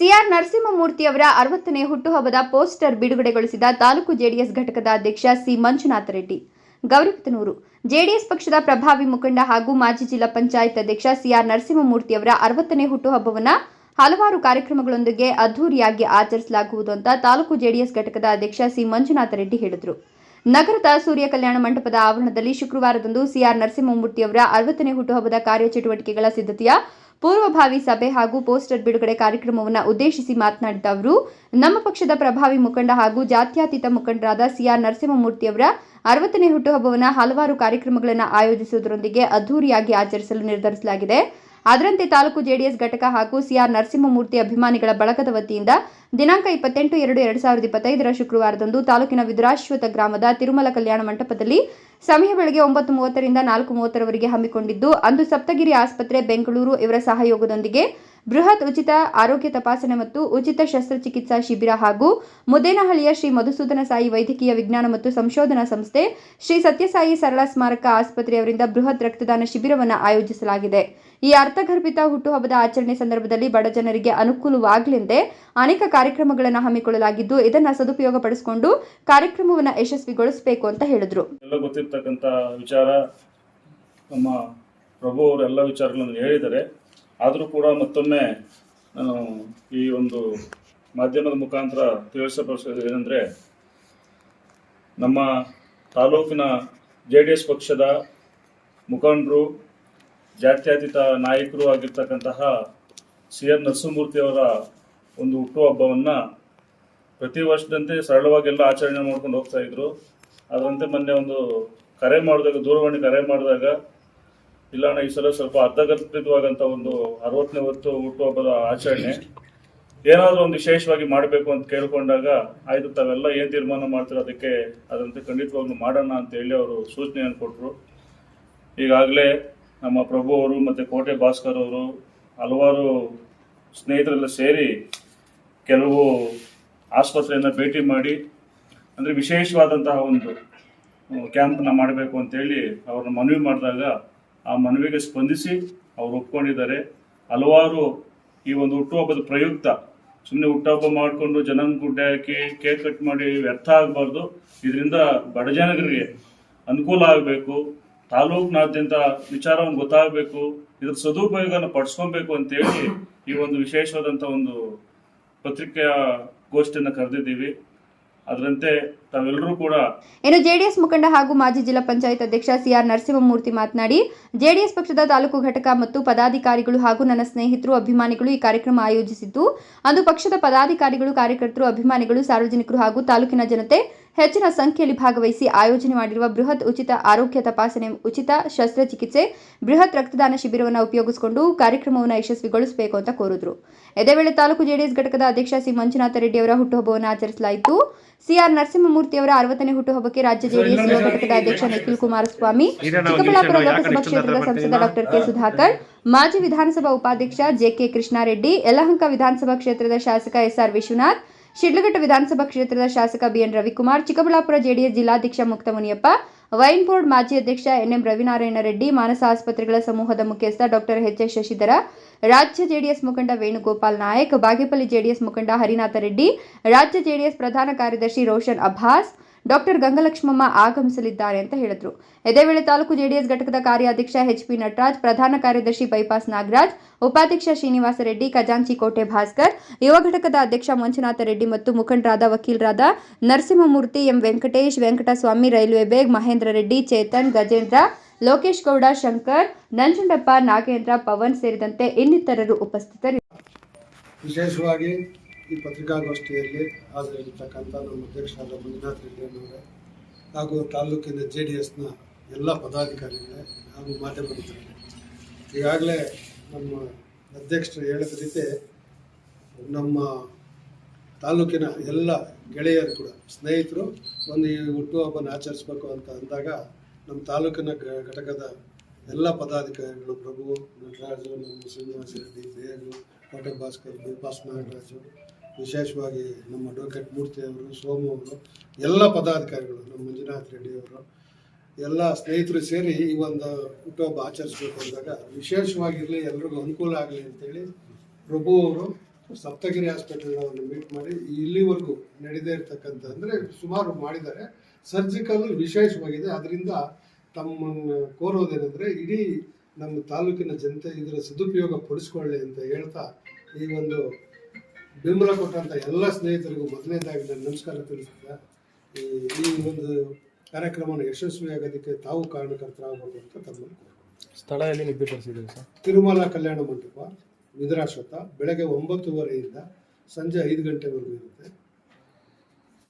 CR Narasimhamurthy ಅವರ ಅರವತ್ತನೇ ಹುಟ್ಟುಹಬ್ಬದ ಪೋಸ್ಟರ್ ಬಿಡುಗಡೆಗೊಳಿಸಿದ ತಾಲೂಕು ಜೆಡಿಎಸ್ ಘಟಕದ ಅಧ್ಯಕ್ಷ ಸಿ. ಮಂಜುನಾಥ ರೆಡ್ಡಿ. ಗೌರಿಪತನೂರು ಜೆಡಿಎಸ್ ಪಕ್ಷದ ಪ್ರಭಾವಿ ಮುಖಂಡ ಹಾಗೂ ಮಾಜಿ ಜಿಲ್ಲಾ ಪಂಚಾಯತ್ ಅಧ್ಯಕ್ಷ ಸಿಆರ್ ನರಸಿಂಹಮೂರ್ತಿ ಅವರ ಅರವತ್ತನೇ ಹುಟ್ಟುಹಬ್ಬವನ್ನು ಹಲವಾರು ಕಾರ್ಯಕ್ರಮಗಳೊಂದಿಗೆ ಅದ್ದೂರಿಯಾಗಿ ಆಚರಿಸಲಾಗುವುದು ಅಂತ ತಾಲೂಕು ಜೆಡಿಎಸ್ ಘಟಕದ ಅಧ್ಯಕ್ಷ ಸಿ. ಮಂಜುನಾಥ ರೆಡ್ಡಿ ಹೇಳಿದರು. ನಗರದ ಸೂರ್ಯ ಕಲ್ಯಾಣ ಮಂಟಪದ ಆವರಣದಲ್ಲಿ ಶುಕ್ರವಾರದಂದು ಸಿಆರ್ ನರಸಿಂಹಮೂರ್ತಿ ಅವರ ಅರವತ್ತನೇ ಹುಟ್ಟುಹಬ್ಬದ ಕಾರ್ಯಚಟುವಟಿಕೆಗಳ ಸಿದ್ಧತೆಯ ಪೂರ್ವಭಾವಿ ಸಭೆ ಹಾಗೂ ಪೋಸ್ಟರ್ ಬಿಡುಗಡೆ ಕಾರ್ಯಕ್ರಮವನ್ನು ಉದ್ದೇಶಿಸಿ ಮಾತನಾಡಿದ ಅವರು, ನಮ್ಮ ಪಕ್ಷದ ಪ್ರಭಾವಿ ಮುಖಂಡ ಹಾಗೂ ಜಾತ್ಯಾತೀತ ಮುಖಂಡರಾದ ಸಿಆರ್ ನರಸಿಂಹಮೂರ್ತಿಯವರ ಅರವತ್ತನೇ ಹುಟ್ಟುಹಬ್ಬವನ್ನು ಹಲವಾರು ಕಾರ್ಯಕ್ರಮಗಳನ್ನು ಆಯೋಜಿಸುವುದರೊಂದಿಗೆ ಅದ್ದೂರಿಯಾಗಿ ಆಚರಿಸಲು ನಿರ್ಧರಿಸಲಾಗಿದೆ. ಅದರಂತೆ ತಾಲೂಕು ಜೆಡಿಎಸ್ ಘಟಕ ಹಾಗೂ ಸಿಆರ್ ನರಸಿಂಹಮೂರ್ತಿ ಅಭಿಮಾನಿಗಳ ಬಳಗದ ವತಿಯಿಂದ ದಿನಾಂಕ ಇಪ್ಪತ್ತೆಂಟು ಎರಡು ಎರಡು ಸಾವಿರದ ಇಪ್ಪತ್ತೈದರ ಶುಕ್ರವಾರದಂದು ತಾಲೂಕಿನ ವಿದುರಾಶ್ವತ ಗ್ರಾಮದ ತಿರುಮಲ ಕಲ್ಯಾಣ ಮಂಟಪದಲ್ಲಿ ಸಮಯ ಬೆಳಗ್ಗೆ ಒಂಬತ್ತು ಮೂವತ್ತರಿಂದ ನಾಲ್ಕು ಮೂವತ್ತರವರೆಗೆ ಹಮ್ಮಿಕೊಂಡಿದ್ದು ಅಂದು ಸಪ್ತಗಿರಿ ಆಸ್ಪತ್ರೆ ಬೆಂಗಳೂರು ಇವರ ಸಹಯೋಗದೊಂದಿಗೆ ಬೃಹತ್ ಉಚಿತ ಆರೋಗ್ಯ ತಪಾಸಣೆ ಮತ್ತು ಉಚಿತ ಶಸ್ತ್ರಚಿಕಿತ್ಸಾ ಶಿಬಿರ ಹಾಗೂ ಮುದೇನಹಳ್ಳಿಯ ಶ್ರೀ ಮಧುಸೂದನ ಸಾಯಿ ವೈದ್ಯಕೀಯ ವಿಜ್ಞಾನ ಮತ್ತು ಸಂಶೋಧನಾ ಸಂಸ್ಥೆ ಶ್ರೀ ಸತ್ಯಸಾಯಿ ಸರಳ ಸ್ಮಾರಕ ಆಸ್ಪತ್ರೆಯವರಿಂದ ಬೃಹತ್ ರಕ್ತದಾನ ಶಿಬಿರವನ್ನು ಆಯೋಜಿಸಲಾಗಿದೆ. ಈ ಅರ್ಥಗರ್ಭಿತ ಹುಟ್ಟುಹಬ್ಬದ ಆಚರಣೆ ಸಂದರ್ಭದಲ್ಲಿ ಬಡ ಜನರಿಗೆ ಅನುಕೂಲವಾಗಲೆಂದೇ ಅನೇಕ ಕಾರ್ಯಕ್ರಮಗಳನ್ನು ಹಮ್ಮಿಕೊಳ್ಳಲಾಗಿದ್ದು, ಇದನ್ನು ಸದುಪಯೋಗಪಡಿಸಿಕೊಂಡು ಕಾರ್ಯಕ್ರಮವನ್ನು ಯಶಸ್ವಿಗೊಳಿಸಬೇಕು ಅಂತ ಹೇಳಿದರು. ನಮ್ಮ ಪ್ರಭು ಅವರು ಎಲ್ಲ ವಿಚಾರಗಳನ್ನು ಹೇಳಿದ್ದಾರೆ. ಆದರೂ ಕೂಡ ಮತ್ತೊಮ್ಮೆ ನಾನು ಈ ಒಂದು ಮಾಧ್ಯಮದ ಮುಖಾಂತರ ತಿಳಿಸಪಡಿಸೋದು ಏನಂದರೆ, ನಮ್ಮ ತಾಲೂಕಿನ ಜೆ ಡಿ ಎಸ್ ಪಕ್ಷದ ಮುಖಂಡರು, ಜಾತ್ಯತೀತ ನಾಯಕರು ಆಗಿರ್ತಕ್ಕಂತಹ ಸಿ ಎನ್ ನರಸಿಂಹಮೂರ್ತಿ ಅವರ ಒಂದು ಹುಟ್ಟುಹಬ್ಬವನ್ನು ಪ್ರತಿ ವರ್ಷದಂತೆ ಸರಳವಾಗೆಲ್ಲ ಆಚರಣೆ ಮಾಡ್ಕೊಂಡು ಹೋಗ್ತಾ ಇದ್ರು. ಅದರಂತೆ ಮೊನ್ನೆ ಒಂದು ಕರೆ ಮಾಡಿದಾಗ, ದೂರವಾಣಿ ಕರೆ ಮಾಡಿದಾಗ ಇಲ್ಲ ಈ ಸಲ ಸ್ವಲ್ಪ ಅರ್ಧಗರ್ಭಿತವಾದಂಥ ಒಂದು ಅರವತ್ತನೇ ಹೊತ್ತು ಹುಟ್ಟುಹಬ್ಬದ ಆಚರಣೆ. ಏನಾದರೂ ಒಂದು ವಿಶೇಷವಾಗಿ ಮಾಡಬೇಕು ಅಂತ ಕೇಳ್ಕೊಂಡಾಗ, ಆಯ್ತು ತಾವೆಲ್ಲ ಏನು ತೀರ್ಮಾನ ಮಾಡ್ತೀರೋ ಅದಕ್ಕೆ ಅದಂತೆ ಖಂಡಿತವಾಗ್ಲೂ ಮಾಡೋಣ ಅಂತ ಹೇಳಿ ಅವರು ಸೂಚನೆಯನ್ನು ಕೊಟ್ಟರು ಈಗಾಗಲೇ ನಮ್ಮ ಪ್ರಭು ಅವರು ಮತ್ತು ಕೋಟೆ ಭಾಸ್ಕರ್ ಅವರು ಹಲವಾರು ಸ್ನೇಹಿತರೆಲ್ಲ ಸೇರಿ ಕೆಲವು ಆಸ್ಪತ್ರೆಯನ್ನು ಭೇಟಿ ಮಾಡಿ, ಅಂದರೆ ವಿಶೇಷವಾದಂತಹ ಒಂದು ಕ್ಯಾಂಪ್ನ ಮಾಡಬೇಕು ಅಂತೇಳಿ ಅವ್ರನ್ನ ಮನವಿ ಮಾಡಿದಾಗ ಆ ಮನವಿಗೆ ಸ್ಪಂದಿಸಿ ಅವರು ಒಪ್ಕೊಂಡಿದ್ದಾರೆ. ಹಲವಾರು ಈ ಒಂದು ಹುಟ್ಟುಹಬ್ಬದ ಪ್ರಯುಕ್ತ ಸುಮ್ಮನೆ ಹುಟ್ಟುಹಬ್ಬ ಮಾಡಿಕೊಂಡು ಜನನ ಗುಡ್ಡೆ ಹಾಕಿ ಕೇಕ್ ಕಟ್ ಮಾಡಿ ವ್ಯರ್ಥ ಆಗಬಾರ್ದು. ಇದರಿಂದ ಬಡ ಜನರಿಗೆ ಅನುಕೂಲ ಆಗಬೇಕು. ತಾಲೂಕಿನಾದ್ಯಂತ ವಿಚಾರವನ್ನು ಗೊತ್ತಾಗಬೇಕು. ಇದ್ರ ಸದುಪಯೋಗನ ಪಡಿಸ್ಕೊಬೇಕು ಅಂತೇಳಿ ಈ ಒಂದು ವಿಶೇಷವಾದಂಥ ಒಂದು ಪತ್ರಿಕೆಯ ಗೋಷ್ಠಿಯನ್ನು ಕರೆದಿದ್ದೀವಿ. ಅದರಂತೆ ತಾವೆಲ್ಲರೂ ಕೂಡ ಇನ್ನು ಜೆಡಿಎಸ್ ಮುಖಂಡ ಹಾಗೂ ಮಾಜಿ ಜಿಲ್ಲಾ ಪಂಚಾಯತ್ ಅಧ್ಯಕ್ಷ ಸಿಆರ್ ನರಸಿಂಹಮೂರ್ತಿ ಮಾತನಾಡಿ, ಜೆಡಿಎಸ್ ಪಕ್ಷದ ತಾಲೂಕು ಘಟಕ ಮತ್ತು ಪದಾಧಿಕಾರಿಗಳು ಹಾಗೂ ನನ್ನ ಸ್ನೇಹಿತರು ಅಭಿಮಾನಿಗಳು ಈ ಕಾರ್ಯಕ್ರಮ ಆಯೋಜಿಸಿದ್ದು, ಅಂದು ಪಕ್ಷದ ಪದಾಧಿಕಾರಿಗಳು, ಕಾರ್ಯಕರ್ತರು, ಅಭಿಮಾನಿಗಳು, ಸಾರ್ವಜನಿಕರು ಹಾಗೂ ತಾಲೂಕಿನ ಜನತೆ ಹೆಚ್ಚಿನ ಸಂಖ್ಯೆಯಲ್ಲಿ ಭಾಗವಹಿಸಿ ಆಯೋಜನೆ ಮಾಡಿರುವ ಬೃಹತ್ ಉಚಿತ ಆರೋಗ್ಯ ತಪಾಸಣೆ ಉಚಿತ ಶಸ್ತ್ರಚಿಕಿತ್ಸೆ ಬೃಹತ್ ರಕ್ತದಾನ ಶಿಬಿರವನ್ನು ಉಪಯೋಗಿಸಿಕೊಂಡು ಕಾರ್ಯಕ್ರಮವನ್ನು ಯಶಸ್ವಿಗೊಳಿಸಬೇಕು ಅಂತ ಕೋರಿದ್ರು. ಇದೇ ವೇಳೆ ತಾಲೂಕು ಜೆಡಿಎಸ್ ಘಟಕದ ಅಧ್ಯಕ್ಷ ಸಿ. ಮಂಜುನಾಥ ರೆಡ್ಡಿ ಅವರ ಹುಟ್ಟುಹಬ್ಬವನ್ನು ಆಚರಿಸಲಾಯಿತು. ಸಿಆರ್ ನರಸಿಂಹಮೂರ್ತಿ ಅವರ ಅರವತ್ತನೇ ಹುಟ್ಟುಹಬ್ಬಕ್ಕೆ ರಾಜ್ಯ ಜೆಡಿಎಸ್ ಯುವ ಘಟಕದ ಅಧ್ಯಕ್ಷ ನಿಖಿಲ್ ಕುಮಾರಸ್ವಾಮಿ ಚಿಕ್ಕಬಳ್ಳಾಪುರ ಲೋಕಸಭಾ ಕ್ಷೇತ್ರದ ಸಂಸದ ಡಾಕ್ಟರ್ ಕೆ. ಸುಧಾಕರ್ ಮಾಜಿ ವಿಧಾನಸಭಾ ಉಪಾಧ್ಯಕ್ಷ ಜೆಕೆ ಕೃಷ್ಣಾರೆಡ್ಡಿ ಯಲಹಂಕ ವಿಧಾನಸಭಾ ಕ್ಷೇತ್ರದ ಶಾಸಕ ಎಸ್ಆರ್ ವಿಶ್ವನಾಥ್ ಶಿಡ್ಲಘಟ್ಟ ವಿಧಾನಸಭಾ ಕ್ಷೇತ್ರದ ಶಾಸಕ ಬಿಎನ್ ರವಿಕುಮಾರ್, ಚಿಕ್ಕಬಳ್ಳಾಪುರ ಜೆಡಿಎಸ್ ಜಿಲ್ಲಾಧ್ಯಕ್ಷ ಮುಕ್ತ ಮುನಿಯಪ್ಪ ವೈನ್ ಮಾಜಿ ಅಧ್ಯಕ್ಷ ಎನ್ಎಂ ರವಿನಾರಾಯಣ ರೆಡ್ಡಿ, ಮಾನಸ ಆಸ್ಪತ್ರೆಗಳ ಸಮೂಹದ ಮುಖ್ಯಸ್ಥ ಡಾಕ್ಟರ್ ಎಚ್ ಎಸ್ ಶಶಿಧರ, ರಾಜ್ಯ ಜೆಡಿಎಸ್ ಮುಖಂಡ ವೇಣುಗೋಪಾಲ್ ನಾಯಕ್, ಬಾಗೇಪಲ್ಲಿ ಜೆಡಿಎಸ್ ಮುಖಂಡ ಹರಿನಾಥ ರೆಡ್ಡಿ, ರಾಜ್ಯ ಜೆಡಿಎಸ್ ಪ್ರಧಾನ ಕಾರ್ಯದರ್ಶಿ ರೋಷನ್ ಅಬ್ಬಾಸ್ ಡಾಕ್ಟರ್ ಗಂಗಲಕ್ಷ್ಮಮ್ಮ ಆಗಮಿಸಲಿದ್ದಾರೆ ಅಂತ ಹೇಳಿದ್ರು. ಇದೇ ವೇಳೆ ತಾಲೂಕು ಜೆಡಿಎಸ್ ಘಟಕದ ಕಾರ್ಯಾಧ್ಯಕ್ಷ ಎಚ್ ಪಿ ನಟರಾಜ್, ಪ್ರಧಾನ ಕಾರ್ಯದರ್ಶಿ ಬೈಪಾಸ್ ನಾಗರಾಜ್, ಉಪಾಧ್ಯಕ್ಷ ಶ್ರೀನಿವಾಸ ರೆಡ್ಡಿ, ಖಜಾಂಚಿ ಕೋಟೆ ಭಾಸ್ಕರ್, ಯುವ ಘಟಕದ ಅಧ್ಯಕ್ಷ ಮಂಜುನಾಥ ರೆಡ್ಡಿ ಮತ್ತು ಮುಖಂಡರಾದ ವಕೀಲರಾದ ನರಸಿಂಹಮೂರ್ತಿ ಎಂ ವೆಂಕಟೇಶ್, ವೆಂಕಟಸ್ವಾಮಿ, ರೈಲ್ವೆ ಬೇಗ್ ಮಹೇಂದ್ರ ರೆಡ್ಡಿ, ಚೇತನ್, ಗಜೇಂದ್ರ, ಲೋಕೇಶ್ ಗೌಡ, ಶಂಕರ್, ನಂಜುಂಡಪ್ಪ, ನಾಗೇಂದ್ರ, ಪವನ್ ಸೇರಿದಂತೆ ಇನ್ನಿತರರು ಉಪಸ್ಥಿತರಿದ್ದರು. ವಿಶೇಷವಾಗಿ ಈ ಪತ್ರಿಕಾಗೋಷ್ಠಿಯಲ್ಲಿ ಹಾಜರಿರ್ತಕ್ಕಂಥ ನಮ್ಮ ಅಧ್ಯಕ್ಷರಾದ ಮಂಜುನಾಥ್ ರೆಡ್ಡಿ ಅವರೇ ಹಾಗೂ ತಾಲೂಕಿನ ಜೆ ಡಿ ಎಸ್ನ ಎಲ್ಲ ಪದಾಧಿಕಾರಿಗಳೇ ಹಾಗೂ ಮಿತ್ರರೇ ಈಗಾಗಲೇ ನಮ್ಮ ಅಧ್ಯಕ್ಷರು ಹೇಳಿದ ರೀತಿ ನಮ್ಮ ತಾಲೂಕಿನ ಎಲ್ಲ ಗೆಳೆಯರು ಕೂಡ, ಸ್ನೇಹಿತರು ಒಂದು ಈ ಹುಟ್ಟುಹಬ್ಬನ ಆಚರಿಸ್ಬೇಕು ಅಂತ ಅಂದಾಗ ನಮ್ಮ ತಾಲೂಕಿನ ಘಟಕದ ಎಲ್ಲ ಪದಾಧಿಕಾರಿಗಳು ಪ್ರಭು ನಟರಾಜು ನಮ್ಮ ಶ್ರೀನಿವಾಸ ರೆಡ್ಡಿ, ದೇವರು ಕೋಟೆ ಭಾಸ್ಕರ್ ಬಿಪಾಸ್ ನಾಗರಾಜು ವಿಶೇಷವಾಗಿ ನಮ್ಮ ಅಡ್ವೊಕೇಟ್ ಮೂರ್ತಿ ಅವರು, ಸೋಮು ಅವರು, ಎಲ್ಲ ಪದಾಧಿಕಾರಿಗಳು, ನಮ್ಮ ಮಂಜುನಾಥ್ ರೆಡ್ಡಿ ಅವರು, ಎಲ್ಲ ಸ್ನೇಹಿತರು ಸೇರಿ ಈ ಒಂದು ಹುಟ್ಟುಹಬ್ಬ ಆಚರಿಸಬೇಕು ಅಂದಾಗ ವಿಶೇಷವಾಗಿರಲಿ ಎಲ್ರಿಗೂ ಅನುಕೂಲ ಆಗಲಿ ಅಂತೇಳಿ ಪ್ರಭು ಅವರು ಸಪ್ತಗಿರಿ ಹಾಸ್ಪಿಟಲ್ ಮೀಟ್ ಮಾಡಿ ಇಲ್ಲಿವರೆಗೂ ನಡೆದೇ ಇರ್ತಕ್ಕಂಥ ಅಂದರೆ ಸುಮಾರು ಮಾಡಿದ್ದಾರೆ. ಸರ್ಜಿಕಲ್ ವಿಶೇಷವಾಗಿದೆ. ಅದರಿಂದ ತಮ್ಮನ್ನು ಕೋರೋದೇನೆಂದರೆ ಇಡೀ ನಮ್ಮ ತಾಲೂಕಿನ ಜನತೆ ಇದರ ಸದುಪಯೋಗ ಪಡಿಸ್ಕೊಳ್ಳಿ ಅಂತ ಹೇಳ್ತಾ ಈ ಒಂದು ಬೆಂಬಲ ಕೊಟ್ಟಂಥ ಎಲ್ಲ ಸ್ನೇಹಿತರಿಗೂ ಮೊದಲನೇದಾಗಿ ನಾನು ನಮಸ್ಕಾರ ತಿಳಿಸ್ತಾ ಈ ಈ ಒಂದು ಕಾರ್ಯಕ್ರಮವನ್ನು ಯಶಸ್ವಿಯಾಗೋದಕ್ಕೆ ತಾವು ಕಾರಣಕರ್ತರಾಗಬೇಕು ಅಂತ ತಮ್ಮನ್ನು. ಸ್ಥಳ ಎಲ್ಲಿ ನಿಗದಿಪಡಿಸಿದ್ದೀವಿ ಸರ್ ತಿರುಮಲ ಕಲ್ಯಾಣ ಮಂಟಪ ವಿದರಾಶ್ವತ ಬೆಳಗ್ಗೆ ಒಂಬತ್ತುವರೆಯಿಂದ ಸಂಜೆ ಐದು ಗಂಟೆವರೆಗೂ ಇರುತ್ತೆ